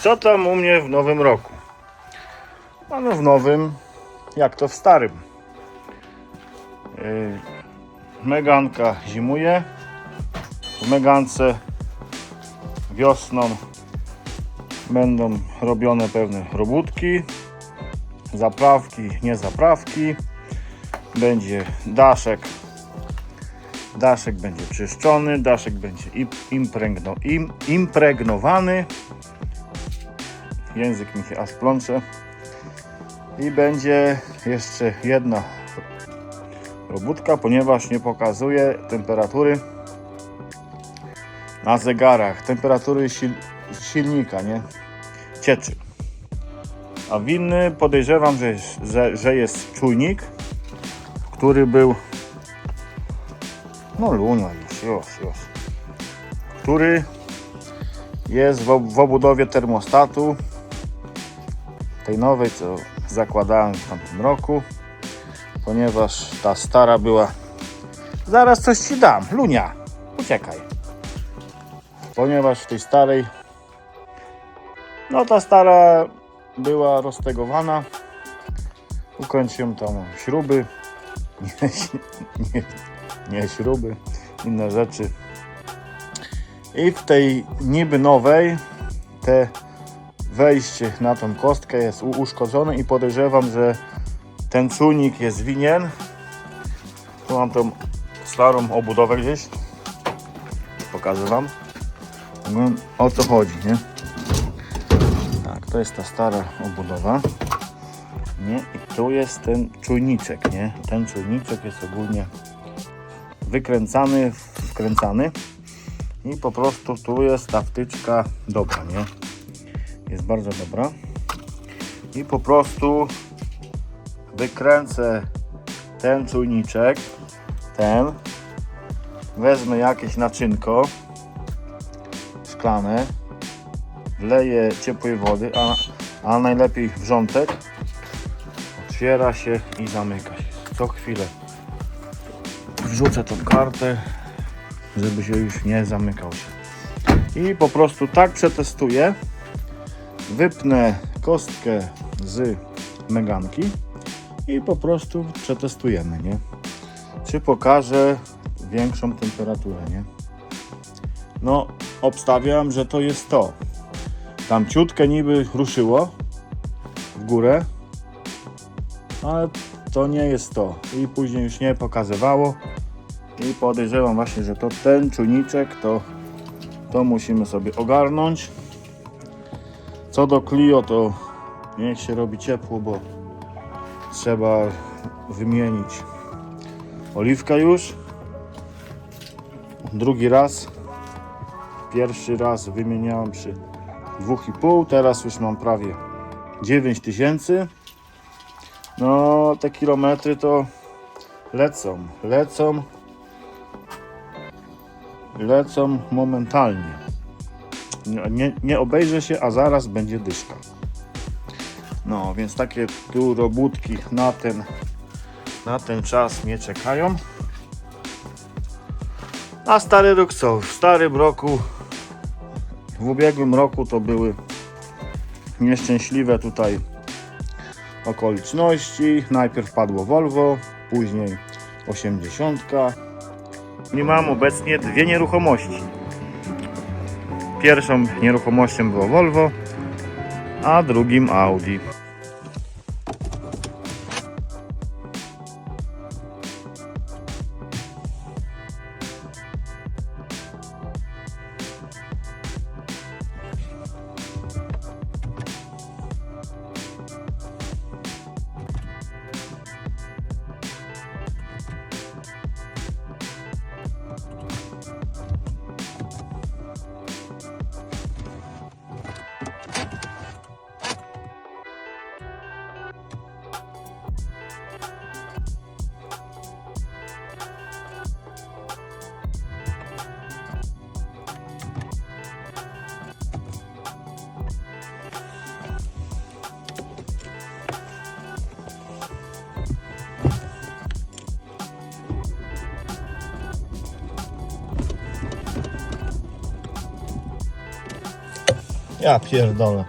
co tam u mnie w nowym roku? Ano w nowym, jak to w starym. Yy, Meganka zimuje. W Megance wiosną będą robione pewne robótki, zaprawki, nie zaprawki. Będzie daszek. Daszek będzie czyszczony, daszek będzie im- impregno, im, impregnowany. Język mi się aż plącze. I będzie jeszcze jedna robótka, ponieważ nie pokazuje temperatury na zegarach, temperatury sil, silnika, nie? Cieczy. A winny podejrzewam, że, że, że jest czujnik, który był no Lunia już, już, już. Który jest w, w obudowie termostatu tej nowej, co zakładałem w tamtym roku, ponieważ ta stara była zaraz coś ci dam, Lunia, uciekaj. Ponieważ w tej starej no ta stara była roztegowana ukończyłem tam śruby nie, nie, nie śruby inne rzeczy. I w tej niby nowej te wejście na tą kostkę jest uszkodzone i podejrzewam, że ten czujnik jest winien tu mam tą starą obudowę gdzieś pokażę wam no, o co chodzi, nie? Tak, to jest ta stara obudowa. Nie? I tu jest ten czujniczek, nie? Ten czujniczek jest ogólnie wykręcany, wkręcany i po prostu tu jest ta wtyczka dobra, nie? Jest bardzo dobra. I po prostu wykręcę ten czujniczek, ten, wezmę jakieś naczynko, szklane, wleję ciepłej wody, a, a najlepiej wrzątek, otwiera się i zamyka się. Co chwilę wrzucę tą kartę, żeby się już nie zamykał się. I po prostu tak przetestuję. Wypnę kostkę z meganki i po prostu przetestujemy, nie? Czy pokaże większą temperaturę, nie? No, obstawiam, że to jest to. Tam ciutkę niby ruszyło w górę, ale to nie jest to. I później już nie pokazywało. I podejrzewam właśnie, że to ten czujniczek to, to musimy sobie ogarnąć. Co do Clio, to niech się robi ciepło, bo trzeba wymienić oliwkę już. Drugi raz Pierwszy raz wymieniałem przy 2,5, teraz już mam prawie 9 tysięcy. No, te kilometry to lecą, lecą, lecą momentalnie. Nie, nie, nie się, a zaraz będzie dyszka. No, więc takie tu robótki na ten, na ten czas mnie czekają. A stary rok co? W starym roku, w ubiegłym roku to były nieszczęśliwe tutaj okoliczności. Najpierw padło Volvo, później 80. I mam obecnie dwie nieruchomości. Pierwszą nieruchomością było Volvo, a drugim Audi. Ja pierdolę.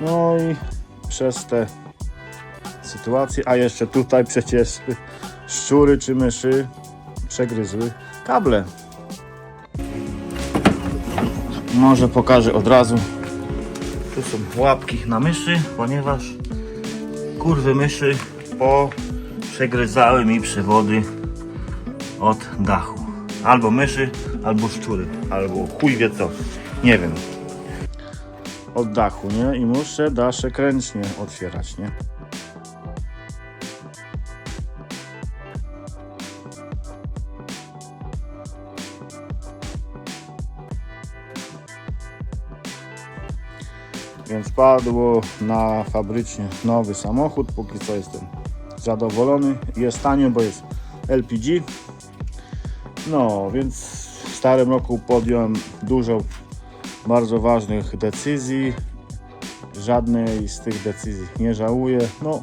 No i przez te sytuacje, a jeszcze tutaj przecież szczury czy myszy przegryzły kable. Może pokażę od razu. Tu są łapki na myszy, ponieważ kurwy myszy po przegryzały mi przewody od dachu. Albo myszy, albo szczury, albo chuj wie co. Nie wiem od dachu, nie? I muszę daszek ręcznie otwierać, nie? Więc padło na fabrycznie nowy samochód. Póki co jestem zadowolony. Jest tanio, bo jest LPG. No, więc w starym roku podjąłem dużo bardzo ważnych decyzji. Żadnej z tych decyzji nie żałuję. No,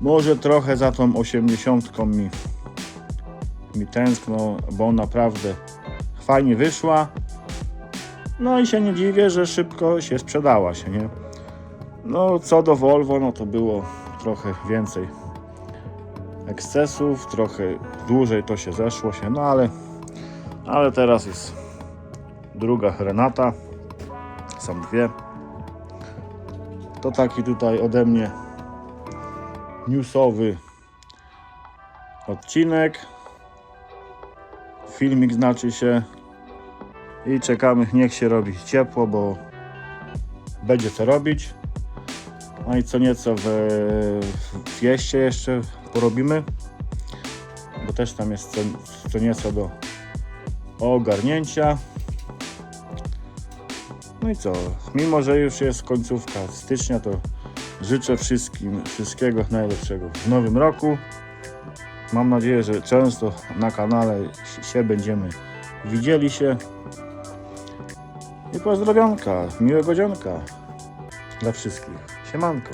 może trochę za tą 80 mi, mi tęskno, bo naprawdę fajnie wyszła. No i się nie dziwię, że szybko się sprzedała się, nie? No, co do Volvo, no to było trochę więcej ekscesów, trochę dłużej to się zeszło się, no ale, ale teraz jest druga Renata są dwie. To taki tutaj ode mnie newsowy odcinek. Filmik znaczy się i czekamy, niech się robi ciepło, bo będzie co robić. No i co nieco w, w jeszcze porobimy, bo też tam jest co, co nieco do ogarnięcia. No i co? Mimo, że już jest końcówka stycznia, to życzę wszystkim wszystkiego najlepszego w nowym roku. Mam nadzieję, że często na kanale się będziemy widzieli się. I pozdrowionka, miłego dzionka dla wszystkich. Siemanko.